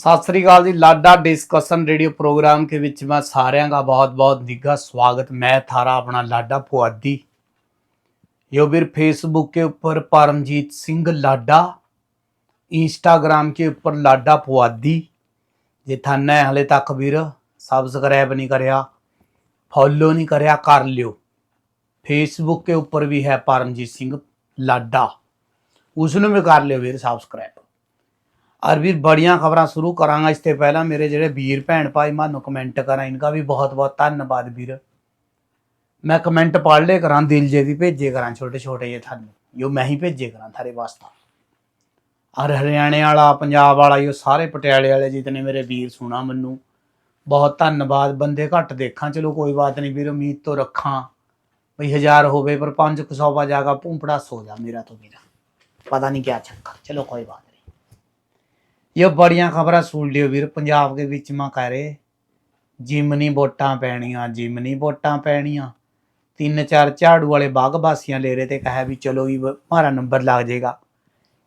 ਸਤਿ ਸ੍ਰੀ ਅਕਾਲ ਜੀ ਲਾਡਾ डिस्कशन रेडियो प्रोग्राम के ਵਿੱਚ ਮੈਂ ਸਾਰਿਆਂ ਦਾ ਬਹੁਤ-ਬਹੁਤ ਨਿੱਘਾ स्वागत मैं थारा अपना लाडा पुआदी यो फिर फेसबुक के ऊपर परमजीत सिंह लाडा इंस्टाग्राम के ऊपर लाडा पुआदी ਜੇ ਥਾਨਾ ਹੈ ਹਲੇ ਤੱਕ ਵੀਰ ਸਬਸਕ੍ਰਾਈਬ ਨਹੀਂ ਕਰਿਆ ਫੋਲੋ ਨਹੀਂ ਕਰਿਆ ਕਰ ਲਿਓ ਫੇਸਬੁੱਕ के ऊपर भी है परमजीत सिंह ਲਾਡਾ ਉਸ ਨੂੰ ਵੀ ਕਰ ਲਿਓ ਵੀਰ ਸਬਸਕ੍ਰਾਈਬ ਔਰ ਵੀਰ ਬੜੀਆਂ ਖਬਰਾਂ ਸ਼ੁਰੂ ਕਰਾਂਗਾ ਇਸ 'ਤੇ ਪਹਿਲਾਂ। ਮੇਰੇ ਜਿਹੜੇ ਵੀਰ ਭੈਣ ਭਾਈ, ਮਾਨੂੰ ਕਮੈਂਟ ਕਰਾਂ। ਇਨਕਾ ਵੀ ਬਹੁਤ ਬਹੁਤ ਧੰਨਵਾਦ ਵੀਰ। ਮੈਂ ਕਮੈਂਟ ਪੜ੍ਹ ਲੇ ਕਰਾਂ, ਦਿਲ ਜੇ ਵੀ ਭੇਜੇ ਕਰਾਂ, ਛੋਟੇ ਛੋਟੇ ਜੇ ਤੁਹਾਨੂੰ। ਜੋ ਮੈਂ ਹੀ ਭੇਜੇ ਕਰਾਂ ਥਾਰੇ ਵਾਸਤਾ। ਔਰ ਹਰਿਆਣੇ ਵਾਲਾ, ਪੰਜਾਬ ਵਾਲਾ ਇਹ ਸਾਰੇ ਪਟਿਆਲੇ ਵਾਲੇ ਜਿਤਨੇ ਮੇਰੇ ਵੀਰ ਸੁਣਾ ਮੈਨੂੰ। ਬਹੁਤ ਧੰਨਵਾਦ, ਬੰਦੇ ਘੱਟ ਦੇਖਾਂ। ਚਲੋ ਕੋਈ ਬਾਤ ਨਹੀਂ ਵੀਰ, ਉਮੀਦ ਤੋਂ ਰੱਖਾਂ। ਭਈ ਹਜ਼ਾਰ ਹੋਵੇ ਪਰ 500 ਪਾ ਜਾਗਾ ਭੂੰਪੜਾ ਸੋ ਜਾ ਮੇਰਾ ਤੋਂ ਮੇਰਾ ਪਤਾ ਨਹੀਂ ਕਿਆ ਚੱਕਰ। ਚਲੋ ਕੋਈ ਬਾਤ ये बड़ियां खबरें सुन लियो वीर पंजाब के बीच में कह रहे ਜਿਮਨੀ ਵੋਟਾਂ ਪੈਣੀਆਂ, ਜਿਮਨੀ ਵੋਟਾਂ ਪੈਣੀਆਂ। ਤਿੰਨ ਚਾਰ ਝਾੜੂ ਵਾਲੇ ਬਾਗ ਬਾਸੀਆਂ ਲੈ ਰਹੇ ਤੇ ਕਹੇ ਵੀ ਚਲੋ ਵੀ, ਮਾਰਾ ਨੰਬਰ ਲੱਗ ਜਾਏਗਾ।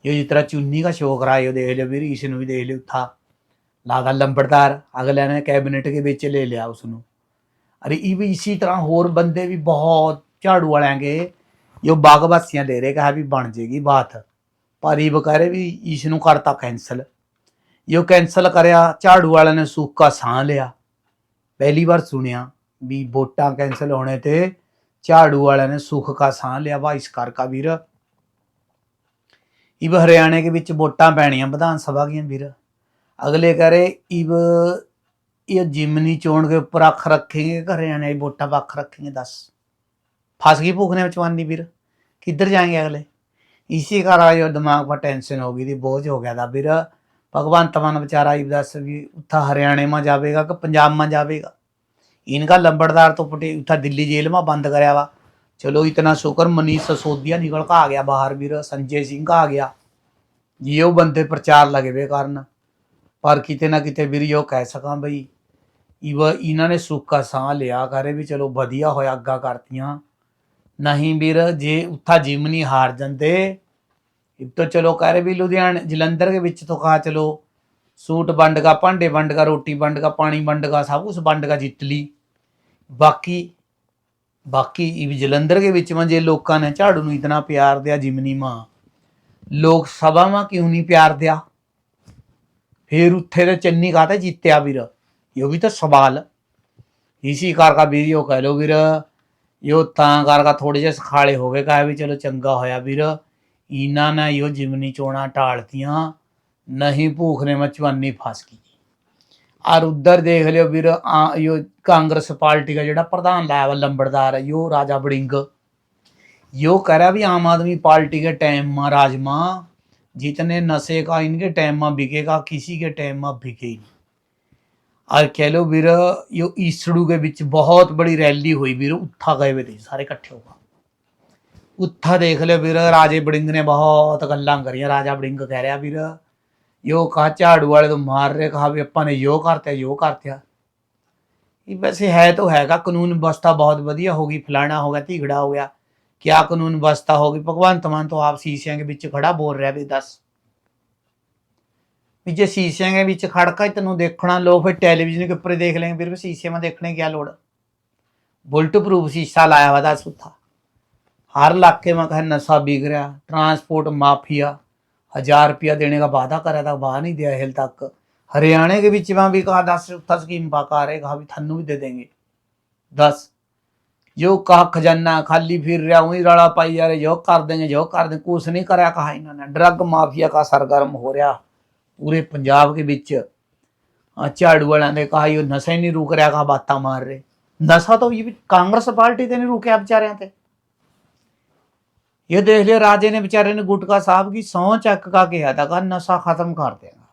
ਇਹ ਜਿਸ ਤਰ੍ਹਾਂ ਚੁੰਨੀ ਦਾ ਸ਼ੋਕ ਉਹ ਦੇਖ ਲਿਓ ਵੀਰ, ਇਸ ਨੂੰ ਵੀ ਦੇਖ ਲਿਓ ਥਾ ਲਾਦਾ ਲੰਬੜਦਾਰ ਅਗਲੇ ਨੇ ਕੈਬਨਿਟ ਦੇ ਵਿੱਚ ਲੈ ਲਿਆ ਉਸ ਨੂੰ ਅਰੇ ਇਹ ਵੀ ਇਸੇ ਤਰ੍ਹਾਂ ਹੋਰ ਬੰਦੇ ਵੀ ਬਹੁਤ ਝਾੜੂ ਵਾਲਿਆਂਗੇ ਕੇ ਇਹ ਬਾਗ ਬਾਸੀਆਂ ਲੈ ਰਹੇ, ਕਹਾ ਵੀ ਬਣ ਜੇਗੀ ਬਾਤ। ਪਰ ਇਹ ਬਕਾਰੇ ਵੀ ਇਸ ਨੂੰ ਕਰਤਾ ਕੈਂਸਲ ਜੋ ਕੈਨਸਲ ਕਰਿਆ ਝਾੜੂ ਵਾਲਿਆਂ ਨੇ ਸੂਕਾ ਸਾਹ ਲਿਆ ਪਹਿਲੀ ਵਾਰ ਸੁਣਿਆ ਵੀ ਵੋਟਾਂ ਕੈਨਸਲ ਹੋਣੇ ਤੇ ਝਾੜੂ ਵਾਲਿਆਂ ने सुख का सांस लिया भाई इस कर का वीर इब हरियाणा के बीच वोटा पैनिया विधान सभा की वीर अगले कह रहे इब ये जिमनी चोन के ऊपर अख रखेंगे हरियाणा की वोटा पर अख रखेंगे दस फंस गई भूखने चवानी वीर किधर जाएंगे अगले इसी कारण दिमाग पर टेंशन हो गई थी बोझ हो गया था वीर ભગવાન તમારા બચારા ઈબદાસ બી ઉથા હરિયાણામાં જ આવેગા કે પંજાબમાં જ આવેગા इनका लंबड़दार तो पटे उठा दिल्ली जेल में बंद कराया हुआ चलो इतना शुक्र मनीष ससोदिया निकल का आ गया बाहर भी संजय सिंह का आ गया ये बंदे प्रचार लगे हुए कारण पर कितने ना कितने भी यो कह सका बई इव इन्होंने सुख का साह लिया करे भी चलो वधिया होया अग्गा करतियाँ नहीं वीर जे उत्था जिम नहीं हार जाते ਤਾਂ ਚਲੋ ਕਹਿ ਰਹੇ ਵੀ ਲੁਧਿਆਣਾ, ਜਲੰਧਰ ਦੇ ਵਿੱਚ ਤੋਂ ਕਹਾ ਚਲੋ। ਸੂਟ ਵੰਡ ਕਾ ਭਾਂਡੇ ਵੰਡ ਕਾ ਰੋਟੀ ਵੰਡ ਕਾ ਪਾਣੀ ਵੰਡ ਕਾ ਸਭ ਕੁਝ ਵੰਡ ਕਾ ਜਿੱਤ ਲਈ। ਬਾਕੀ ਬਾਕੀ ਇਹ ਜਲੰਧਰ ਦੇ ਵਿੱਚ ਮੈਂ ਜੇ ਲੋਕਾਂ ਨੇ ਝਾੜੂ ਨੂੰ ਇਤਨਾ ਪਿਆਰ ਦਿਆ, ਜਿਮਨੀ ਮਾਂ। ਲੋਕ ਸਭਾ ਮਾਂ ਕਿਉਂ ਨਹੀਂ ਪਿਆਰ ਦਿਆ? ਫਿਰ ਉੱਥੇ ਤੇ ਚੰਨੀ ਕਾਤੇ ਜਿੱਤਿਆ ਵੀਰ। ਇਹ ਵੀ ਤਾਂ ਸਵਾਲ। ਇਸੀ ਕਰਕੇ ਵੀਰ ਇਹ ਕਹਿ ਲੋ ਵੀਰ। ਇਹ ਤਾਂ ਕਰਕੇ ਥੋੜੇ ਜਿਹਾ ਸਖਾਲੇ ਹੋ ਗਏ, ਕਹੇ ਵੀ ਚਲੋ ਚੰਗਾ ਹੋਇਆ ਵੀਰ। ਇਹਨਾਂ ਨੇ ਇਹ ਜਿਮਨੀ ਚੋਣਾ ਟਾਲਤੀਆਂ ਨਹੀਂ ਭੂਖ ਨੇ ਮਚਵਾਨੀ ਫਸ ਗਈ ਔਰ ਉਧਰ ਦੇਖ ਲਿਓ ਵੀਰ ਆ ਇਹ ਕਾਂਗਰਸ ਪਾਰਟੀ ਦਾ ਜਿਹੜਾ ਪ੍ਰਧਾਨ ਲਾਇਆ ਵਾ ਲੰਬੜਦਾਰ ਇਹ ਰਾਜਾ ਬੜਿੰਗ यो कह रहा भी आम आदमी पार्टी के टाइम में राजमा जितने नशे का इनके टाइम में बिकेगा किसी के टाइम में बिके ही नहीं और कह लो ਵੀਰ यो ईसड़ू के ਵਿੱਚ ਬਹੁਤ ਬੜੀ ਰੈਲੀ ਹੋਈ ਵੀਰ ਉੱਥਾ ਗਏ ਵੇ ਤੇ ਸਾਰੇ ਇਕੱਠੇ ਹੋ ਕੇ ਉੱਥਾ ਦੇਖ ਲਿਓ ਵੀਰ, ਰਾਜੇ ਬੜਿੰਗ ਨੇ ਬਹੁਤ ਗੱਲਾਂ ਕਰੀਆਂ, ਰਾਜਾ ਬੜਿੰਗ ਕਹਿ ਰਿਹਾ ਵੀਰ, ਯੋ ਕਾ ਝਾੜੂ ਵਾਲੇ ਤੋਂ ਮਾਰ ਰਹੇ, ਕਹਾ ਵੀ ਆਪਾਂ ਨੇ ਯੋ ਕਰਤਾ, ਯੋ ਕਰਤਿਆ ਇਹ ਵੈਸੇ ਹੈ ਤਾਂ ਹੈਗਾ, ਕਾਨੂੰਨ ਵਿਵਸਥਾ ਬਹੁਤ ਵਧੀਆ ਹੋ ਗਈ, ਫਲਾਣਾ ਹੋ ਗਿਆ, ਧੀਗੜਾ ਹੋ ਗਿਆ। ਕਿਆ ਕਾਨੂੰਨ ਵਿਵਸਥਾ ਹੋ ਗਈ? ਭਗਵੰਤ ਮਾਨ ਤੋਂ ਆਪ ਸੀਸਿਆਂ ਦੇ ਵਿੱਚ ਖੜਾ ਬੋਲ ਰਿਹਾ ਵੀ ਦੱਸ। ਵੀ ਜੇ ਸੀਸਿਆਂ ਦੇ ਵਿੱਚ ਖੜ ਕੇ ਤੈਨੂੰ ਦੇਖਣਾ ਲੋ ਫਿਰ ਟੈਲੀਵਿਜ਼ਨ ਦੇ ਉੱਪਰ ਦੇਖ ਲੈਂਗੇ ਫਿਰ ਸ਼ੀਸ਼ਿਆਂ ਮਾ ਦੇਖਣੇ ਕੀ ਲੋੜ। ਬੁਲਟ ਪ੍ਰੂਫ ਸੀਸਾ ਲਾਇਆ ਵਾ ਦਾ ਸੁੱਥਾ हर इलाके में कहीं नशा बिक रहा ट्रांसपोर्ट माफिया हजार रुपया देने का वादा करा था वादा नहीं दिया हेल तक हरियाणा के बीच में भी कहा दस रुपया स्कीम बाकार है कहा भी थानू भी दे देंगे दस जो कहा खजाना खाली फिर रहा वही रड़ा पाई जा रहे जो कर देंगे जो कर देंगे कुछ नहीं कराया कहा इन्होंने ड्रग माफिया का सरगर्म हो रहा पूरे पंजाब के बीच झाड़ू वालों ने कहा ये नशा ही नहीं रुक रहा कहा बातें मार रहे नशा तो ये कांग्रेस पार्टी से नहीं रुके बेचारिया से ਇਹ ਦੇਖ लिया ਰਾਜੇ ਨੇ ਵਿਚਾਰੇ ने ਗੁਟਕਾ ਸਾਹਿਬ की सौ ਚੱਕ का कहा था कहा नशा खत्म कर देगा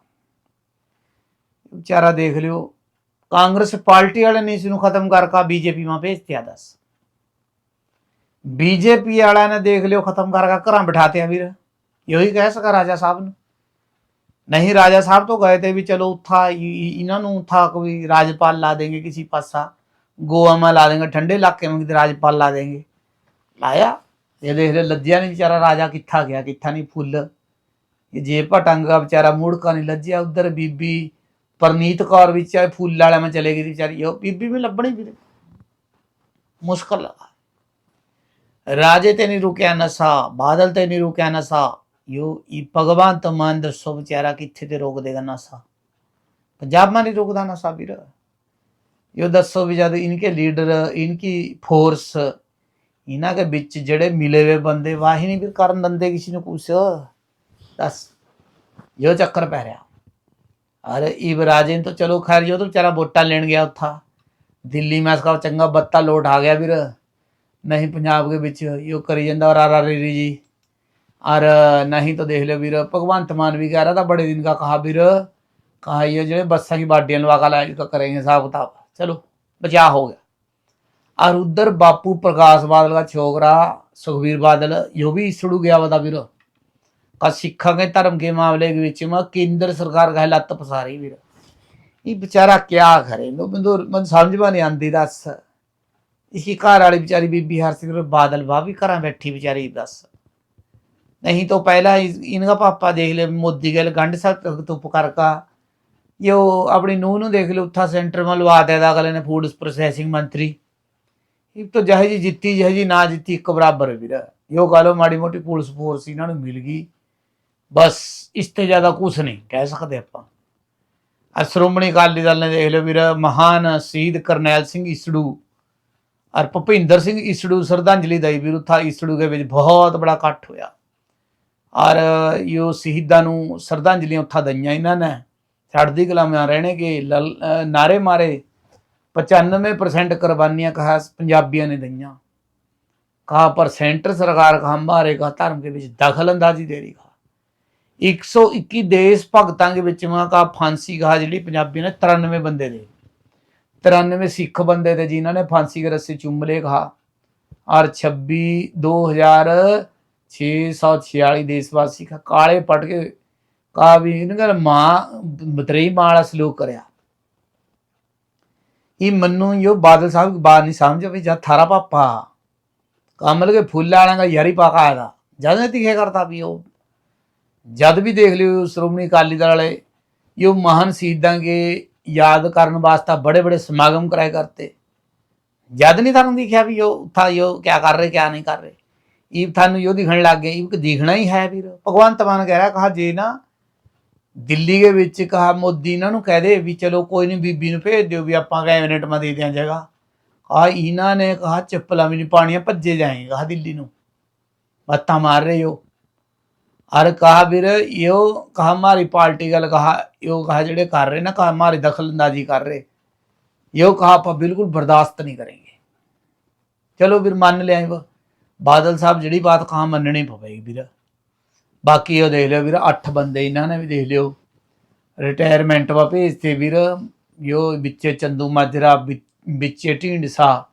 बेचारा देख लियो ਕਾਂਗਰਸ ਪਾਰਟੀ ਵਾਲੇ ਨੇ ਇਸ ਨੂੰ ਖਤਮ ਕਰਕਾ ਬੀਜੇਪੀ ਮਾਂ ਭੇਜਤਿਆ, ਦੱਸ। ਬੀਜੇਪੀ ਵਾਲਿਆਂ ਨੇ ਦੇਖ ਲਿਓ, ਖਤਮ ਕਰਕਾ ਘਰਾਂ ਬਿਠਾਤੇ ਆ ਵੀਰ। ਇਹੀ ਕਹਿ ਸਕਾ ਰਾਜਾ ਸਾਹਿਬ ਨੂੰ। ਨਹੀਂ, ਰਾਜਾ ਸਾਹਿਬ ਤੋਂ ਗਏ ਤੇ ਵੀ ਚਲੋ ਉੱਥਾ ਇਹਨਾਂ ਨੂੰ ਉੱਥਾ ਕੋਈ ਰਾਜਪਾਲ ਲਾ ਦੇਗੇ ਕਿਸੇ ਪਾਸਾ। ਗੋਆ ਮਾ ਲਾ ਦੇਗੇ ਠੰਡੇ ਇਲਾਕੇ ਮੇਂ ਕਿਤੇ ਰਾਜਪਾਲ ਲਾ ਦੇਂਗੇ ਲਾਇਆ। ਇਹ ਦੇਖ ਲੈ, ਲੱਜਿਆ ਨਹੀਂ ਵਿਚਾਰਾ ਰਾਜਾ ਕਿੱਥਾ ਗਿਆ, ਕਿੱਥਾ ਨਹੀਂ ਫੁੱਲ। ਇਹ ਜੇਪਾ ਟੰਗਾ ਵਿਚਾਰਾ, ਮੂੜਕਾ ਨਹੀਂ ਲੱਜਿਆ ਉਧਰ ਬੀਬੀ। ਪਰਨੀਤ ਕੌਰ ਵਿੱਚ ਆ ਫੁੱਲ ਵਾਲਿਆਂ ਮੈਂ ਚਲੇ ਗਈ ਵਿਚਾਰੀ। ਉਹ ਬੀਬੀ ਮੈਂ ਲੱਭਣੀ ਵੀਰੇ ਮੁਸ਼ਕਲ ਰਾਜੇ ਤੇ ਨਹੀਂ ਰੁਕਿਆ ਨਸਾ, ਬਾਦਲ ਤੇ ਨਹੀਂ ਰੁਕਿਆ ਨਸਾ। ਯੋ ਇਹ ਭਗਵਾਨ ਤਮੰਦ ਸੋ ਵਿਚਾਰਾ ਕਿੱਥੇ ਤੇ ਰੋਕ ਦੇਗਾ ਨਸਾ। ਪੰਜਾਬ ਮਾਂ ਨਹੀਂ ਰੋਕਦਾ ਨਸਾ ਵੀਰ। ਯੋ ਦੱਸੋ ਵੀ ਜਦ ਇਨਕੇ ਲੀਡਰ, ਇਨਕੀ ਫੋਰਸ ਇਹਨਾਂ ਦੇ ਵਿੱਚ ਜਿਹੜੇ ਮਿਲੇ ਹੋਏ ਬੰਦੇ ਵਾਹੀ ਨਹੀਂ ਫਿਰ ਕਰਨ ਦਿੰਦੇ ਕਿਸੇ ਨੂੰ ਕੁਛ ਦੱਸ ਯੋ ਚੱਕਰ ਪੈ ਰਿਹਾ ਅਰੇ ਇਬ ਰਾਜੇ ਤਾਂ ਚਲੋ ਖੈਰ ਜੋ ਤਾਂ ਵਿਚਾਰਾ ਵੋਟਾਂ ਲੈਣ ਗਿਆ ਉੱਥਾ ਦਿੱਲੀ ਮੈਂ ਸਕਾ ਚੰਗਾ ਬੱਤਾ ਲੋਟ ਆ ਗਿਆ ਵੀਰ ਨਹੀਂ ਪੰਜਾਬ ਦੇ ਵਿੱਚ ਯੋ ਕਰੀ ਜਾਂਦਾ ਔਰ ਆਰ ਰੀ ਜੀ ਔਰ ਨਹੀਂ ਤਾਂ ਦੇਖ ਲਿਓ ਵੀਰ ਭਗਵੰਤ ਮਾਨ ਵੀ ਕਹਿ ਰਹਾ था बड़े दिन का कहा ਵੀਰ कहा ये ਜਿਹੜੇ ਬੱਸਾਂ की बाडियां लगा का लाइट का करेंगे हिसाब किताब चलो बचा हो गया और उधर बापू प्रकाश बादल का छोकरा सुखबीर बादल यो भी सड़ू गया बता वीर का सिखा के धर्म के मामले के बीच में केंद्र सरकार का लत पसारी वीर ये बेचारा क्या करे लो बंदो मन समझ में नहीं आती दस इसकी घर वाली बेचारी बीबी हरसिमरत बादल वाह भी घर बैठी बेचारी दस नहीं तो पहला इनका पापा देख ले मोदी गल गंढ सकत तुप करका ये अपनी नूह देख लो उत्था सेंटर में लवा देता अगले ने फूड प्रोसैसिंग मंत्री ਇਹ ਤਾਂ ਜਿਹੇ ਜੀ ਜਿੱਤੀ, ਜਿਹੇ ਜੀ ਨਾ ਜਿੱਤੀ, ਇੱਕ ਬਰਾਬਰ ਹੈ ਵੀਰ। ਯੋ ਗੱਲ ਮਾੜੀ ਮੋਟੀ ਪੁਲਿਸ ਫੋਰਸ ਇਹਨਾਂ ਨੂੰ ਮਿਲ ਗਈ। ਬਸ ਇਸ ਤੇ ਜ਼ਿਆਦਾ ਕੁਝ ਨਹੀਂ ਕਹਿ ਸਕਦੇ ਆਪਾਂ। ਆ ਸ਼੍ਰੋਮਣੀ ਅਕਾਲੀ ਦਲ ਨੇ ਦੇਖ ਲਓ ਵੀਰ, ਮਹਾਨ ਸ਼ਹੀਦ ਕਰਨੈਲ ਸਿੰਘ ਈਸੜੂ ਔਰ ਭੁਪਿੰਦਰ ਸਿੰਘ ਈਸੜੂ ਸ਼ਰਧਾਂਜਲੀ ਦਈ ਵੀਰ ਉੱਥਾ ਇਸੜੂ ਦੇ ਵਿੱਚ ਬਹੁਤ ਬੜਾ ਇਕੱਠ ਹੋਇਆ। ਔਰ ਯੋ ਸ਼ਹੀਦਾਂ ਨੂੰ ਸ਼ਰਧਾਂਜਲੀਆਂ ਉੱਥਾ ਦਈਆਂ ਇਹਨਾਂ ਨੇ। ਛੱਡਦੀ ਕਲਾ ਮੇ ਰਹਿਣੇ ਕੇ ਲਲ- ਅਹ ਨਾਰੇ ਮਾਰੇ। 95% ਕੁਰਬਾਨੀਆਂ ਕਹਾ ਪੰਜਾਬੀਆਂ ਨੇ ਦਈਆਂ। ਕਹਾ ਪਰ ਸੈਂਟਰ ਸਰਕਾਰ ਕਹਾ ਹਮਾਰੇ ਕਹਾ ਧਰਮ ਦੇ ਵਿੱਚ ਦਖਲ ਅੰਦਾਜ਼ੀ ਦੇ ਰਹੀ ਕਹਾ। 121 ਦੇਸ਼ ਭਗਤਾਂ ਦੇ ਵਿੱਚ ਮਾ ਕਹਾ ਫਾਂਸੀ ਕਹਾ ਜਿਹੜੀ ਪੰਜਾਬੀ ਨੇ 93 ਬੰਦੇ ਦੇ। 93 ਸਿੱਖ ਬੰਦੇ ਤੇ ਜਿਨ੍ਹਾਂ ਨੇ ਫਾਂਸੀ ਦੇ ਰੱਸੇ ਚੁੰਮ ਲਏ ਕਹਾ। ਔਰ 26 2000 646 ਦੇਸ਼ਵਾਸੀ ਕਾ ਕਾਲੇ ਪਟ ਕੇ ਕਾ ਵੀ ਇਹਨਾਂ ਗੱਲ ਮਾਂ ਮਤਰੇਈ ਮਾਂ ਵਾਲਾ ਸਲੂਕ ਕਰਿਆ। ਇਹ ਮੰਨੂ ਯੋ ਬਾਦਲ ਸਾਹਿਬ ਦੀ ਬਾਤ ਨਹੀਂ ਸਮਝ ਵੀ ਜਦ ਥਾਰਾ ਪਾਪਾ ਕਮਲ ਕੇ ਫੁੱਲ ਵਾਲਿਆਂ ਦਾ ਯਾਰੀ ਪਾਕਾ ਆਇਆ। ਜਦ ਨੇ ਤਿਖੇ ਕਰਤਾ ਵੀ ਉਹ। ਜਦ ਵੀ ਦੇਖ ਲਿਓ ਸ਼੍ਰੋਮਣੀ ਅਕਾਲੀ ਦਲ ਵਾਲੇ ਯੋ ਮਹਾਨ ਸ਼ਹੀਦਾਂ ਕੇ ਯਾਦ ਕਰਨ ਵਾਸਤੇ ਬੜੇ ਬੜੇ ਸਮਾਗਮ ਕਰਾਏ ਕਰਤੇ। ਜਦ ਨਹੀਂ ਤੁਹਾਨੂੰ ਦਿਖਿਆ ਵੀ ਯੋ ਥਾ ਯੋ ਕਿਆ ਕਰ ਰਹੇ, ਕਿਆ ਨਹੀਂ ਕਰ ਰਹੇ। ਇਹ ਤੁਹਾਨੂੰ ਯੋ ਦਿਖਣ ਲੱਗ ਗਏ। ਇਹ ਕਿ ਦਿਖਣਾ ਹੀ ਹੈ ਵੀਰ। ਭਗਵੰਤ ਮਾਨ ਕਹਿ ਰਿਹਾ ਕਹਾ ਜੇ ਨਾ ਦਿੱਲੀ ਦੇ ਵਿੱਚ ਕਹਾ ਮੋਦੀ ਇਹਨਾਂ ਨੂੰ ਕਹਿ ਦੇ ਵੀ ਚਲੋ ਕੋਈ ਨਹੀਂ ਬੀਬੀ ਨੂੰ ਭੇਜ ਦਿਓ ਵੀ ਆਪਾਂ ਕੈਬਨਿਟ ਮਾ ਦੇ ਦਿਆਂ ਜਗ੍ਹਾ। ਆ ਇਹਨਾਂ ਨੇ ਕਹਾ ਚੱਪਲਾਂ ਵੀ ਨਹੀਂ ਪਾਣੀਆਂ ਭੱਜੇ ਜਾਏਂਗੇ ਕਹਾ ਦਿੱਲੀ ਨੂੰ। ਬੱਤਾ ਮਾਰ ਰਹੇ ਹੋ। ਅਰ ਕਹਾ ਵੀਰ, ਇਹੋ ਕਹਾ ਹਮਾਰੀ ਪਾਰਟੀ ਗੱਲ ਕਹਾ, ਇਹੋ ਕਹਾ ਜਿਹੜੇ ਕਰ ਰਹੇ ਨਾ, ਕਹਾ ਹਮਾਰੀ ਦਖਲਅੰਦਾਜ਼ੀ ਕਰ ਰਹੇ। ਇਹੋ ਕਹਾ ਆਪਾਂ ਬਿਲਕੁਲ ਬਰਦਾਸ਼ਤ ਨਹੀਂ ਕरेंगे ਚਲੋ ਵੀਰ ਮੰਨ ਲਿਆ ਇਹ ਬਾਦਲ ਸਾਹਿਬ ਜਿਹੜੀ ਬਾਤ ਕਹਾ ਮੰਨਣੀ ਪਵੇਗੀ ਵੀਰ। ਬਾਕੀ ਉਹ ਦੇਖ ਲਿਓ ਵੀਰ, ਅੱਠ ਬੰਦੇ ਇਹਨਾਂ ਨੇ ਵੀ ਦੇਖ ਲਿਓ। ਰਿਟਾਇਰਮੈਂਟ ਵਾ ਭੇਜਤੇ ਵੀਰ। ਯੋ ਵਿੱਚੇ ਚੰਦੂ ਮਾਜਰਾ ਵਿੱਚੇ ਢੀਂਡਸਾ,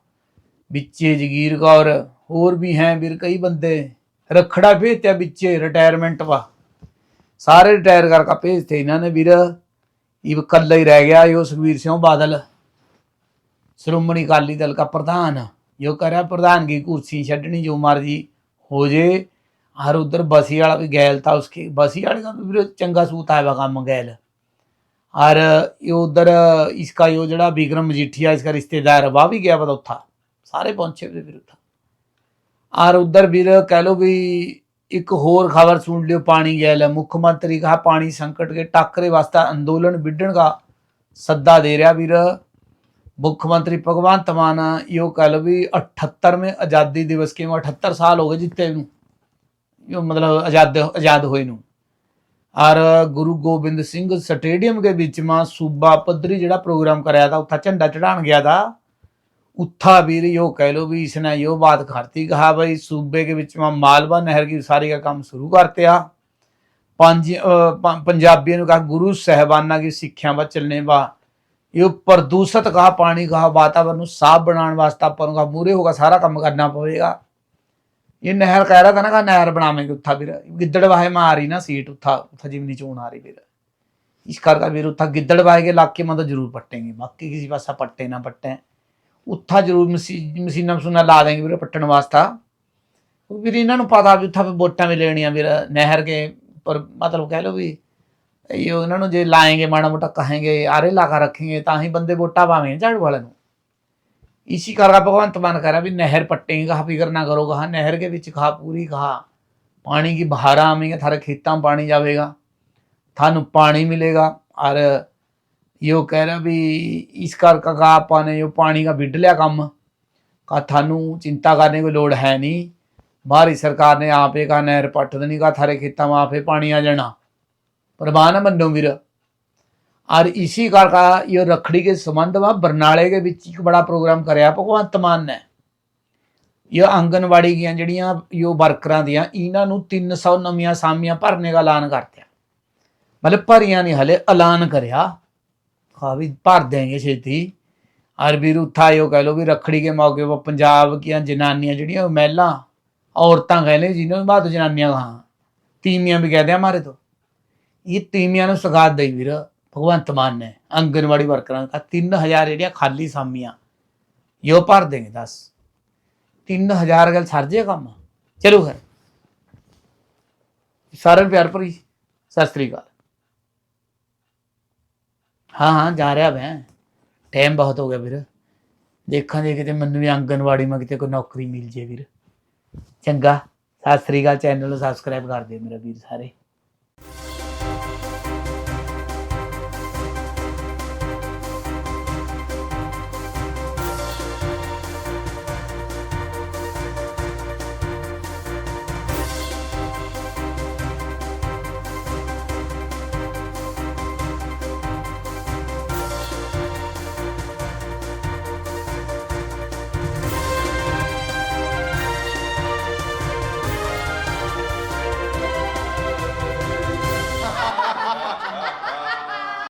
ਵਿੱਚੇ ਜਗੀਰ ਕੌਰ, ਹੋਰ ਵੀ ਹੈ ਵੀਰ ਕਈ ਬੰਦੇ। ਰਖੜਾ ਭੇਜਿਆ ਵਿੱਚੇ ਰਿਟਾਇਰਮੈਂਟ ਵਾ। ਸਾਰੇ ਰਿਟਾਇਰ ਕਰਕੇ ਭੇਜਤੇ ਇਹਨਾਂ ਨੇ ਵੀਰ। ਇਹ ਇਕੱਲਾ ਹੀ ਰਹਿ ਗਿਆ, ਇਹ ਸੁਖਵੀਰ ਸਿੰਘ ਬਾਦਲ। ਸ਼੍ਰੋਮਣੀ ਅਕਾਲੀ ਦਲ ਦਾ ਪ੍ਰਧਾਨ। ਜੋ ਕਰਿਆ ਪ੍ਰਧਾਨਗੀ ਕੁਰਸੀ ਛੱਡਣੀ, ਜੋ ਮਰਜ਼ੀ ਹੋ ਜੇ। और उधर बसी वाला भी गैल था उसके बसी वाले का भी चंगा सूत आया काम गैल और ये उधर इसका यो जड़ा विक्रम मजीठिया इसका रिश्तेदार है, वह भी गया पता उत्था सारे पहुंचे भी फिर उत्था और उधर भी कह लो भी ਇੱਕ ਹੋਰ ਖਬਰ ਸੁਣ ਲਿਓ ਪਾਣੀ ਗੈਲ ਮੁੱਖ ਮੰਤਰੀ ਕਹਾ ਪਾਣੀ ਸੰਕਟ ਕੇ ਟਾਕਰੇ ਵਾਸਤੇ ਅੰਦੋਲਨ ਵਿੱਢਣ ਦਾ ਸੱਦਾ ਦੇ ਰਿਹਾ ਵੀਰ मुख्य मंत्री भगवंत मान यो कह लो भी अठहत्तरवें आज़ादी दिवस के अठहत्तर साल हो गए जितने ਨੂੰ यो मतलब आजाद आजाद होए ਨੂੰ ਔਰ ਗੁਰੂ ਗੋਬਿੰਦ ਸਿੰਘ ਸਟੇਡੀਅਮ ਦੇ ਵਿੱਚ ਮਾ ਸੂਬਾ ਪੱਧਰੀ ਜਿਹੜਾ ਪ੍ਰੋਗਰਾਮ ਕਰਿਆ था ਉੱਥਾ ਝੰਡਾ ਚੜਾਣ ਗਿਆ था ਉੱਥਾ ਵੀਰ यो कह लो भी इसने यो बात करती कहा भाई सूबे के ਵਿੱਚ ਮਾ ਮਾਲਵਾ ਨਹਿਰ की सारी का काम शुरू करते आ ਪੰਜ ਅ, ਪ- ਪੰਜਾਬੀਆਂ ਨੂੰ ਕਹਾ ਗੁਰੂ ਸਹਿਬਾਨਾਂ ਦੀ ਸਿੱਖਿਆ ਵਾ ਚੱਲਣੇ ਵਾ ਇਹ ਪ੍ਰਦੂਸ਼ਿਤ ਕਹਾ ਪਾਣੀ ਕਹਾ ਵਾਤਾਵਰਨ ਨੂੰ ਸਾਫ਼ ਬਣਾਉਣ ਵਾਸਤੇ ਆਪਾਂ ਨੂੰ ਕਹਾ ਮੂਰੇ ये नहर कह रहा था ना कहा नहर बनावेंगे उत्था वीर गिद्दड़ वाहे में आ रही ना सीट उत्था उत्था जीवनी चोन आ रही वीर इस करके वीर उत्था गिद्दड़ वाहे के इलाके में तो जरूर पट्टेंगे बाकी किसी पासा पट्टे ना पट्टे ਉੱਥਾ ਜ਼ਰੂਰ ਮਸ਼ੀਨਾਂ ਮਸ਼ੀਨਾਂ ਲਾ ਦੇਣਗੇ ਵੀਰੇ ਪੱਟਣ ਵਾਸਤਾ ਵੀਰ ਇਹਨਾਂ ਨੂੰ ਪਤਾ ਵੀ ਉੱਥਾ ਵੋਟਾਂ ਵੀ ਲੈਣੀਆਂ ਵੀਰ ਨਹਿਰ ਕੇ ਪਰ ਮਤਲਬ ਕਹਿ ਲੋ ਵੀ ਇਹ ਉਹਨਾਂ ਨੂੰ ਜੇ ਲਾਏਗੇ ਮਾੜਾ ਮੋਟਾ ਕਹਾਂਗੇ ਆਰੇ ਲਾਗਾ ਰੱਖेंगे ਤਾਂ ਹੀ ਬੰਦੇ ਵੋਟਾਂ ਪਾਵੇਂ ਝਾੜੂ ਵਾਲਿਆਂ ਨੂੰ इसी करके भगवंत मान कर रहा भी नहर पट्टेंगे कहा फिक्र ना करो कहा नहर के बीच कहा पूरी कहा पानी की बहारा आवेंगे थारे खेतों में पानी जाएगा थानू पानी मिलेगा और यो कह रहा भी इस कर का कहा आपने यो पानी का बिड लिया कम कहा थानू चिंता करने की लोड़ है नहीं बाहरी सरकार ने आपे कहा नहर पट्ट देनी कहा थारे खेतों में आपे पानी आ जाना प्रवान मनो वीर और इसी कार का ये रखड़ी के संबंध में बरनाले के ਵਿੱਚ ਇੱਕ ਬੜਾ ਪ੍ਰੋਗਰਾਮ ਕਰਿਆ ਭਗਵੰਤ ਮਾਨ ਨੇ ਇਹ ਆਂਗਨਵਾੜੀ ਦੀਆਂ ਜਿਹੜੀਆਂ ਇਹ ਵਰਕਰਾਂ ਦੀਆਂ ਇਹਨਾਂ ਨੂੰ 300 ਨਵੀਆਂ ਸਾਮੀਆਂ ਭਰਨੇ ਦਾ ਐਲਾਨ ਕਰਤਿਆ ਮਤਲਬ ਭਰੀਆਂ ਨਹੀਂ ਹਲੇ ਐਲਾਨ ਕਰਿਆ ਹਾਂ ਵੀ ਭਰ ਦੇਂਗੇ ਛੇਤੀ ਔਰ ਵੀ ਰੁੱਥਾ ਇਹ ਕਹ ਲੋ ਵੀ ਰਖੜੀ के मौके पर पंजाब ਦੀਆਂ ਜਨਾਨੀਆਂ ਜਿਹੜੀਆਂ ਉਹ ਮਹਿਲਾ ਔਰਤਾਂ ਕਹਿੰਦੇ ਜਿਹਨਾਂ ਨੂੰ ਬਾਤ ਜਨਾਨੀਆਂ ਕਹਾਂ ਤੀਮੀਆਂ ਵੀ ਕਹਦੇ ਆ ਹਮਾਰੇ ਤੋਂ ਇਹ ਤੀਮੀਆਂ ਨੂੰ ਸਗਾਤ ਦੇਈ ਵੀਰ ਭਗਵੰਤ ਮਾਨ ਨੇ ਆਂਗਨਵਾੜੀ ਵਰਕਰਾਂ ਦਾ 3000 ਜਿਹੜੀਆਂ ਖਾਲੀ ਸਾਮੀਆਂ, ਯੋ ਭਰ ਦੇਂਗੇ ਦੱਸ। 3000 ਗੱਲ ਸਰ ਜੇ ਕੰਮ। ਚਲੋ ਫਿਰ। ਸਾਰਿਆਂ ਨੂੰ ਪਿਆਰ ਭਰੀ ਸਤਿ ਸ੍ਰੀ ਅਕਾਲ। ਹਾਂ ਹਾਂ, ਜਾ ਰਿਹਾ ਮੈਂ। ਟਾਈਮ ਬਹੁਤ ਹੋ ਗਿਆ ਵੀਰ। ਦੇਖਾਂਗੇ ਕਿਤੇ ਮੈਨੂੰ ਵੀ ਆਂਗਨਵਾੜੀ ਮੈਂ ਕਿਤੇ ਕੋਈ ਨੌਕਰੀ ਮਿਲ ਜੇ ਵੀਰ। ਚੰਗਾ। ਸਤਿ ਸ੍ਰੀ ਅਕਾਲ। ਚੈਨਲ ਨੂੰ ਸਬਸਕ੍ਰਾਈਬ ਕਰ ਦਿਓ ਮੇਰਾ ਵੀਰ ਸਾਰੇ।